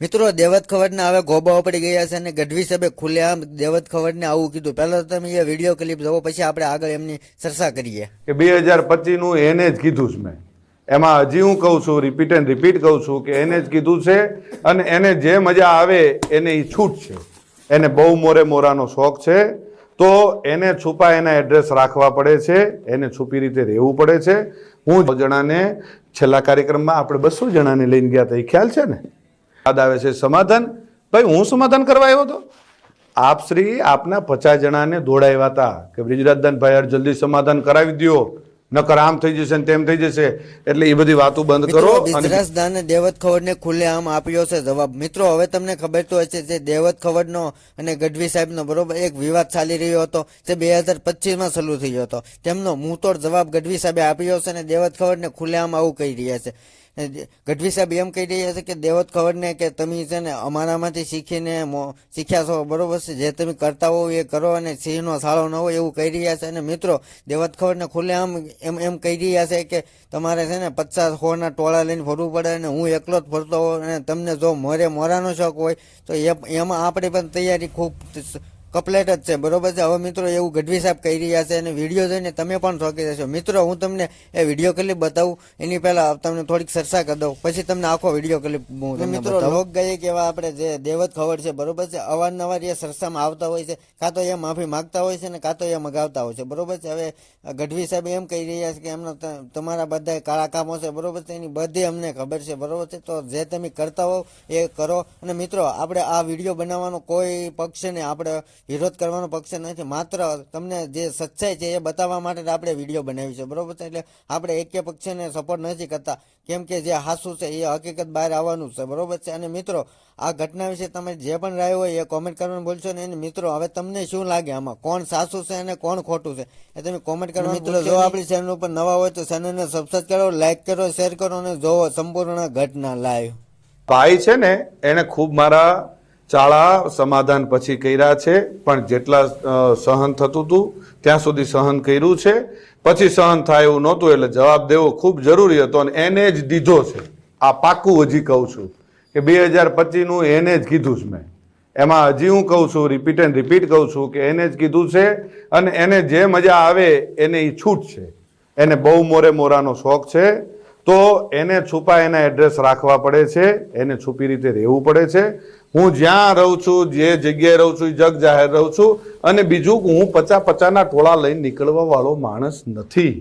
મિત્રો, દેવત ખવડને હવે ગોબાઓ પડી ગયા છે અને ગઢવી સાહેબે ખુલ્લેઆમ દેવત ખવડને આવું કીધું. પહેલા તો તમે એ વીડિયો ક્લિપ જોવો, પછી આપણે આગળ એમની ચર્ચા કરીએ. કે બે હજાર પચીસનું એને જ કીધું છે મેં. એમાં હજી હું કહું છું રિપીટ એન્ડ રિપીટ કહું છું કે એને જ કીધું છે અને એને જે મજા આવે એને એ છૂટ છે. એને બહુ મોરે મોરાનો શોખ છે. તો એને છુપા એના એડ્રેસ રાખવા પડે છે. એને છુપી રીતે રહેવું પડે છે. હું જણાને છેલ્લા કાર્યક્રમમાં આપણે બસો જણાને લઈને ગયા હતા એ ખ્યાલ છે ને? યાદ આવે છે સમાધાન? ભાઈ હું સમાધાન કરવા આવ્યો હતો આપ શ્રી આપના પચાસ જણાને દોડાવ્યા હતા કે બ્રિજરાજદાન ભાઈ યાર જલ્દી સમાધાન કરાવી દો નકર આમ થઈ જશે ને તેમ થઈ જશે. એટલે એ બધી વાતો બંધ કરો મિત્રો અને બિઝનેસ દાને દેવત ખવડને ખુલ્લેઆમ આપ્યો છે જવાબ. મિત્રો હવે તમને ખબર તો હશે જે દેવત ખવડનો અને ગઢવી સાહેબનો બરોબર એક વિવાદ ચાલી રહ્યો હતો તે બે હજાર પચીસમાં શરૂ થયો હતો. તેમનો મુંહતોડ જવાબ ગઢવી સાહેબે આપ્યો છે અને દેવત ખવડને ખુલ્લેઆમ આવું કહી રહ્યા છે. ગઢવી સાહેબ એમ કહી રહ્યા છે કે દેવત ખવડને કે તમે છે ને અમારામાંથી શીખીને શીખ્યા છો, બરોબર છે? જે તમે કરતા હોવ એ કરો અને સિંહનો સાળો ન હોય એવું કહી રહ્યા છે. અને મિત્રો, દેવત ખુલ્લે ખુલ્લેઆમ એમ એમ કહી રહ્યા છે કે તમારે છે ને પચાસ હોના ટોળા લઈને ફરવું પડે અને હું એકલો જ ફરતો હોઉં અને તમને જો મોરે મોરાનો શોખ હોય, તો એમાં આપણી પણ તૈયારી ખૂબ કપલેટ જ છે. બરોબર છે? હવે મિત્રો એવું ગઢવી સાહેબ કહી રહ્યા છે અને વીડિયો જોઈને તમે પણ ચોંકી જશો મિત્રો હું તમને એ વીડિયો ક્લિપ બતાવું. એની પહેલા તમને થોડીક ચર્ચા કરી દઉં. પછી તમને આખો વીડિયો ક્લિપ મિત્રો લોક ગાયે કેવા આપણે જે દેવત ખબર છે બરોબર છે? અવારનવાર એ સરસામાં આવતા હોય છે. કાં તો એ માફી માંગતા હોય છે ને કાં તો એ મગાવતા હોય છે. બરોબર છે? હવે ગઢવી સાહેબ એમ કહી રહ્યા છે કે એમના તમારા બધા કાળા કામો છે બરોબર છે? એની બધી અમને ખબર છે બરોબર છે? તો જે તમે કરતા હોવ એ કરો. અને મિત્રો આપણે આ વીડિયો બનાવવાનો કોઈ પક્ષ ને આપણે વિરોધ કરવાનો પક્ષ નથી. માત્ર તમને જે સચ્ચાઈ છે એ બતાવવા માટે આપણે વીડિયો બનાવી છે. બરોબર છે? એટલે આપણે એકે પક્ષને સપોર્ટ નથી કરતા. કેમ કે જે હાસું છે એ હકીકત બહાર આવવાનું છે. બરોબર છે? અને મિત્રો, આ ઘટના વિશે તમે જે પણ રાય હોય એ કોમેન્ટ કરવાનું ભૂલશો ને મિત્રો, હવે તમને શું લાગે આમાં? કોણ સાસુ છે અને કોણ ખોટું છે? એ તમે કોમેન્ટ કરવાનું મિત્રો, જો આપણી ચેનલ ઉપર નવા હોય તો ચેનલને સબસ્ક્રાઈબ કરો લાઈક કરો શેર કરો અને જોવો સંપૂર્ણ ઘટના લાઈવ ભાઈ છે ને, એને ખૂબ મારા ચાળા સમાધાન પછી કર્યા છે, પણ જેટલા સહન થતું હતું ત્યાં સુધી સહન કર્યું છે. પછી સહન થાય એવું નહોતું, એટલે જવાબ દેવો ખૂબ જરૂરી હતો અને એને જ દીધો છે. આ પાક્કું હજી કહું છું કે બે હજાર પચીસનું એને જ કીધું છે મેં. એમાં હજી હું કહું છું રિપીટ એન્ડ રિપીટ કહું છું કે એને જ કીધું છે અને એને જે મજા આવે, એને એ છૂટ છે. એને બહુ મોરે મોરાનો શોખ છે. તો એને છુપા એના એડ્રેસ રાખવા પડે છે, એને છુપી રીતે રહેવું પડે છે. હું જ્યાં રહું છું, જે જગ્યાએ રહું છું જગ જાહેર રહું છું અને બીજું હું પચા પચાના ટોળા લઈને નીકળવા વાળો માણસ નથી.